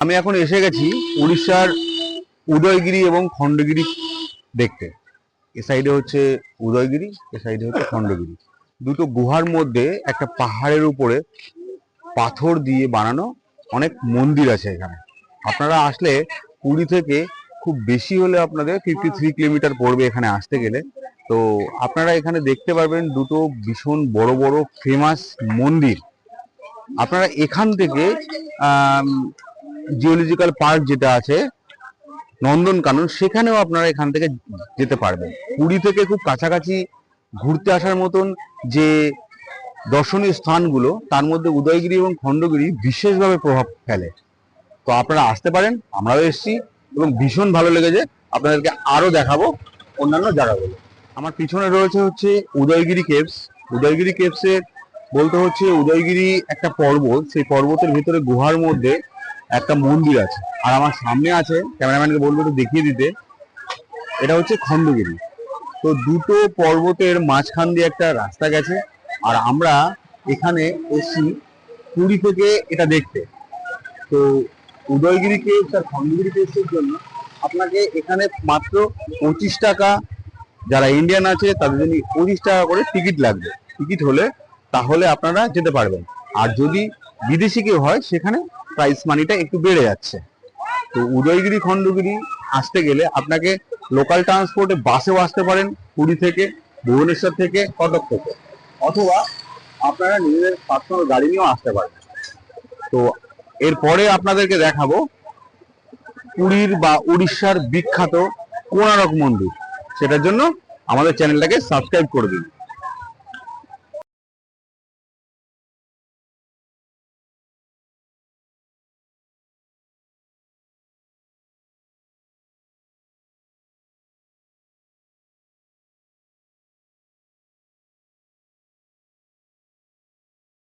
আমি এখন এসে গেছি উড়িষ্যার উদয়গিরি এবং খণ্ডগিরি দেখতে। এ সাইডে হচ্ছে উদয়গিরি, এ সাইডে হচ্ছে খণ্ডগিরি। দুটো গুহার মধ্যে একটা পাহাড়ের উপরে পাথর দিয়ে বানানো অনেক মন্দির আছে এখানে। আপনারা আসলে পুরী থেকে খুব বেশি হলে আপনাদের ফিফটি থ্রি কিলোমিটার পড়বে এখানে আসতে গেলে। তো আপনারা এখানে দেখতে পারবেন দুটো ভীষণ বড় বড় ফেমাস মন্দির। আপনারা এখান থেকে জিওলজিক্যাল পার্ক যেটা আছে, নন্দনকানন, সেখানেও আপনারা এখান থেকে যেতে পারবেন। পুরী থেকে খুব কাছাকাছি ঘুরতে আসার মতন যে দর্শনীয় স্থানগুলো, তার মধ্যে উদয়গিরি এবং খণ্ডগিরি বিশেষভাবে প্রভাব ফেলে। তো আপনারা আসতে পারেন, আমরাও এসেছি এবং ভীষণ ভালো লেগেছে। আপনাদেরকে আরও দেখাবো অন্যান্য জায়গাগুলো। আমার পিছনে রয়েছে হচ্ছে উদয়গিরি কেভস। উদয়গিরি কেভসের বলতে হচ্ছে উদয়গিরি একটা পর্বত, সেই পর্বতের ভিতরে গুহার মধ্যে একটা মন্দির আছে। আর আমার সামনে আছে ক্যামেরাম্যানকে বলব একটু দেখিয়ে দিতে, এটা হচ্ছে খণ্ডগিরি। তো দুটো পর্বতের মাঝখান দিয়ে একটা রাস্তা গেছে, আর আমরা এখানে এসছি পুরী থেকে এটা দেখতে। তো উদয়গিরি কেভস আর খণ্ডগিরি কেভসের জন্য। আপনাকে এখানে মাত্র পঁচিশ টাকা, যারা ইন্ডিয়ান আছে, তাদের জন্য পঁচিশ টাকা করে টিকিট লাগবে। টিকিট হলে তাহলে আপনারা যেতে পারবেন। আর যদি বিদেশি কেউ হয়, সেখানে প্রাইস মানিটা একটু বেড়ে যাচ্ছে। তো উদয়গিরি, খণ্ডগিরি আসতে গেলে আপনাকে লোকাল ট্রান্সপোর্টে বাসেও আসতে পারেন, পুরী থেকে, ভুবনেশ্বর থেকে, কটক থেকে। অথবা আপনারা নিজেদের পার্সোনাল গাড়ি নিয়েও আসতে পারেন। তো এরপরে আপনাদেরকে দেখাবো পুরীর বা উড়িষ্যার বিখ্যাত কোণারক মন্দির। সেটার জন্য আমাদের চ্যানেলটাকে সাবস্ক্রাইব করে দিন।